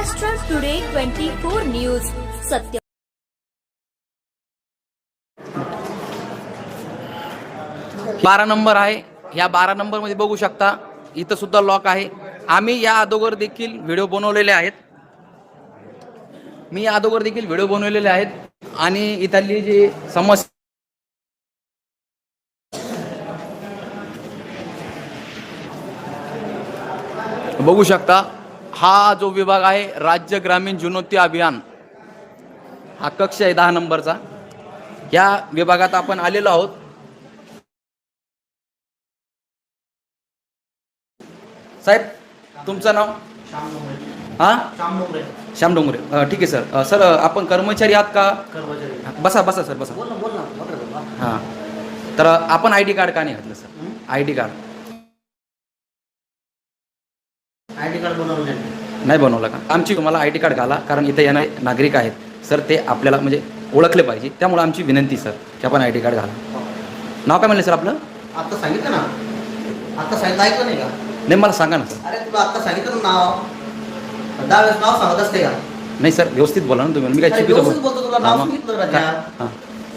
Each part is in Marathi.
Maharashtra today twenty four news सत्य. बारा नंबर आहे. या बारा नंबरमध्ये बघू शकता इथं सुद्धा लॉक आहे. आम्ही या अगोदर देखील व्हिडिओ बनवलेले आहेत. मी या अगोदर देखील व्हिडिओ बनवलेले आहेत. आणि इथली जी समस्या बघू शकता हा जो विभाग आहे राज्य ग्रामीण जीर्णोत्ती अभियान हा कक्ष आहे दहा नंबरचा. या विभागात आपण आलेलो आहोत. साहेब तुमचं नाव? हा? श्याम डोंगरे. ठीक आहे सर. सर आपण कर्मचारी आहात का? बसा बसा सर बसा. हां. तर आपण आय डी कार्ड का नाही घातलं sir? I D card. I D card बनवलं नाही. बनवलं का? आमची तुम्हाला आय डी कार्ड घाला कारण इथे येणारे नागरिक आहेत. सर ते आपल्याला म्हणजे ओळखले पाहिजे. त्यामुळे आमची विनंती सर की आपण आय डी कार्ड घाला. नाव काय म्हणलं सर आपलं? आता सांगितलं ना. आता सांगितलं ऐकलं नाही का? नाही मला सांगा ना सर. अरे तुला आता सांगितलं ना नाव. दहा वेळेस नाव सांगत असते का? नाही सर व्यवस्थित बोला ना तुम्ही. मी काय अरे चुकीचं व्यवस्थित बोलतो तुला नाव सांगितलं राजा. हां.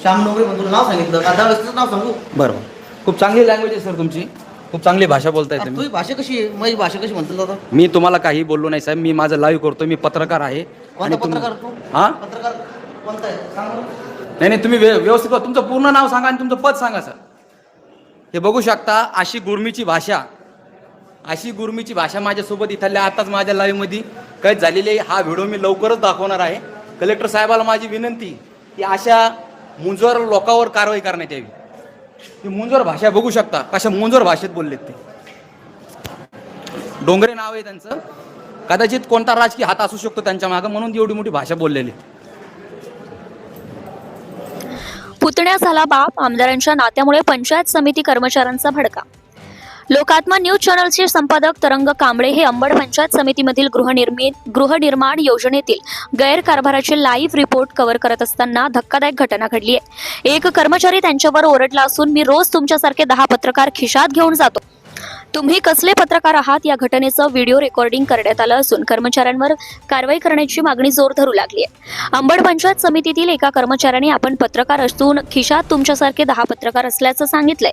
श्याम डोंगरे पण तुला नाव सांगितलं. का दहा वेळेस तुझं नाव सांगू? बरं बरं. खूप चांगली लँग्वेज आहे सर तुमची. खूप चांगली भाषा तुम्ही. तुझी भाषा कशी आहे? माझी भाषा कशी म्हणतो दादा? मी तुम्हाला काही बोललो नाही साहेब. मी माझं लाईव्ह करतो मी पत्रकार आहे. कोणता तुम- पत्रकार तू? हा? पत्रकार कोणता आहे? सांग बरं. नाही नाही तुम्ही व्य- व्यवस्थित बोला. तुमचं पूर्ण नाव सांगा आणि तुमचं पद सांगा सर. हे बघू शकता अशी गुरमीची भाषा अशी गुरमीची भाषा माझ्यासोबत इथल्या आताच माझ्या लाईव्हमध्ये कैद झालेली आहे. हा व्हिडिओ मी लवकरच दाखवणार आहे. कलेक्टर साहेबाला माझी विनंती की अशा मुंजोर लोकांवर कारवाई करण्यात यावी. मुंजोर भाषा बघू शकता. कशा मुंजोर भाषेत बोललेत ते. डोंगरे नाव आहे त्यांचं. कदाचित कोणता राजकीय हात असू शकतो त्यांच्या मागं म्हणून एवढी मोठी भाषा बोललेली. पुतण्या झाला बाप आमदारांच्या नात्यामुळे पंचायत समिती कर्मचाऱ्यांचा भडका. लोकात्मा न्यूज चॅनलचे संपादक तरंग कांबळे हे अंबड पंचायत समितीमधील गृहनिर्मित गृहनिर्माण योजनेतील गैरकारभाराचे लाईव्ह रिपोर्ट कव्हर करत असताना धक्कादायक घटना घडली आहे. एक कर्मचारी त्यांच्यावर ओरडला असून मी रोज तुमच्यासारखे दहा पत्रकार खिशात घेऊन जातो. तुम्ही कसले पत्रकार आहात? या घटनेचं व्हिडिओ रेकॉर्डिंग करण्यात आलं असून कर्मचाऱ्यांवर कारवाई करण्याची मागणी जोर धरू लागली आहे. अंबड पंचायत समितीतील एका कर्मचाऱ्याने आपण पत्रकार असून खिशात तुमच्यासारखे दहा पत्रकार असल्याचं सांगितलंय.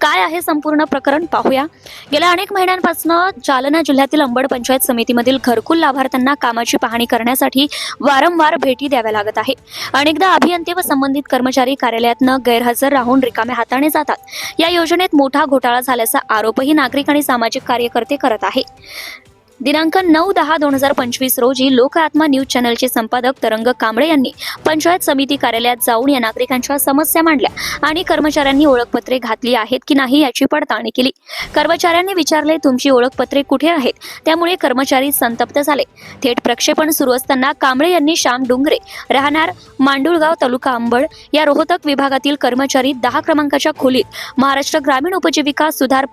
काय आहे संपूर्ण प्रकरण? पाहूया. गेल्या अनेक महिन्यांपासून जालना जिल्ह्यातील अंबड पंचायत समितीमधील घरकुल लाभार्थ्यांना कामाची पाहणी करण्यासाठी वारंवार भेटी द्याव्या लागत आहे. अनेकदा अभियंते व संबंधित कर्मचारी कार्यालयातनं गैरहजर राहून रिकाम्या हाताने जातात. या योजनेत मोठा घोटाळा झाल्याचा आरोपही नागरिक आणि सामाजिक कार्यकर्ते करत आहे. दिनांक नऊ दहा दोन हजार पंचवीस रोजी लोक आत्मा न्यूज चॅनलचे संपादक तरंग कांबळे यांनी पंचायत समिती कार्यालयात जाऊन या नागरिकांच्या समस्या मांडल्या आणि कर्मचाऱ्यांनी ओळखपत्रे घातली आहेत की नाही याची पडताळणी केली. कर्मचाऱ्यांनी विचारले तुमची ओळखपत्रे कुठे आहेत? त्यामुळे कर्मचारी संतप्त झाले. थेट प्रक्षेपण सुरू असताना कांबळे यांनी श्याम डुंगरे राहणार मांडुळगाव तालुका अंबड या रोहतक विभागातील कर्मचारी दहा क्रमांकाच्या खोलीत महाराष्ट्र ग्रामीण उपजीविका सुधार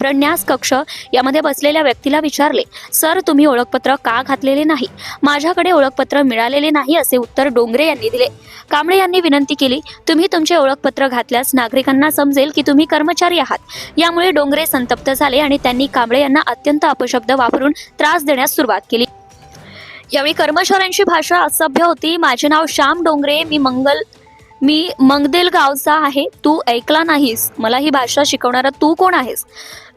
प्रन्यास कक्ष यामध्ये बसलेल्या व्यक्तीला विचारले सर तुम्ही ओळखपत्र का घातलेले नाही? माझ्याकडे ओळखपत्र मिळालेले नाही असे उत्तर डोंगरे यांनी दिले. कांबळे यांनी विनंती केली तुम्ही तुमचे ओळखपत्र घातल्यास नागरिकांना समजेल की तुम्ही कर्मचारी आहात. यामुळे डोंगरे संतप्त झाले आणि त्यांनी कांबळे यांना अत्यंत अपशब्द वापरून त्रास देण्यास सुरुवात केली. यावेळी कर्मचाऱ्यांची भाषा असभ्य होती. माझे नाव श्याम डोंगरे मी मंगल मी मंगदेल गावचा आहे. तू ऐकला नाहीस. मला ही भाषा शिकवणारा तू कोण आहेस?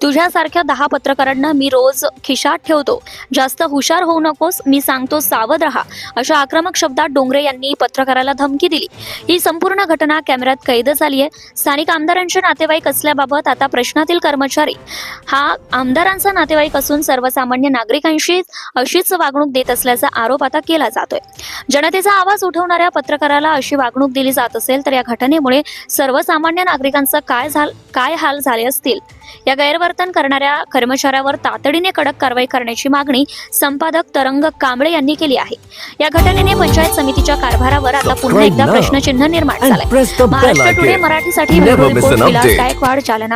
तुझ्यासारख्या दहा पत्रकारांना मी रोज खिशात ठेवतो. जास्त हुशार होऊ नकोस. मी सांगतो सावध राहा. अशा आक्रमक शब्दात डोंगरे यांनी पत्रकाराला धमकी दिली. ही संपूर्ण घटना कॅमेऱ्यात कैद झाली आहे. स्थानिक आमदारांचे नातेवाईक असल्याबाबत आता प्रश्नातील कर्मचारी. हा आमदारांचा नातेवाईक असून सर्वसामान्य नागरिकांशी अशीच वागणूक देत असल्याचा आरोप आता केला जातोय. जनतेचा आवाज उठवणाऱ्या पत्रकाराला अशी वागणूक दिली जात असेल तर या घटनेमुळे सर्वसामान्य नागरिकांचा काय झाल काय हाल झाले असतील या गैरवर्तन करणाऱ्या कर्मचाऱ्यावर तातडीने कडक कारवाई करण्याची मागणी संपादक तरंग कांबळे यांनी केली आहे या घटनेने पंचायत समितीच्या कारभारावर आता पुन्हा एकदा प्रश्नचिन्ह निर्माण झालंय महाराष्ट्र टुडे. मराठीसाठी. गायकवाड जालना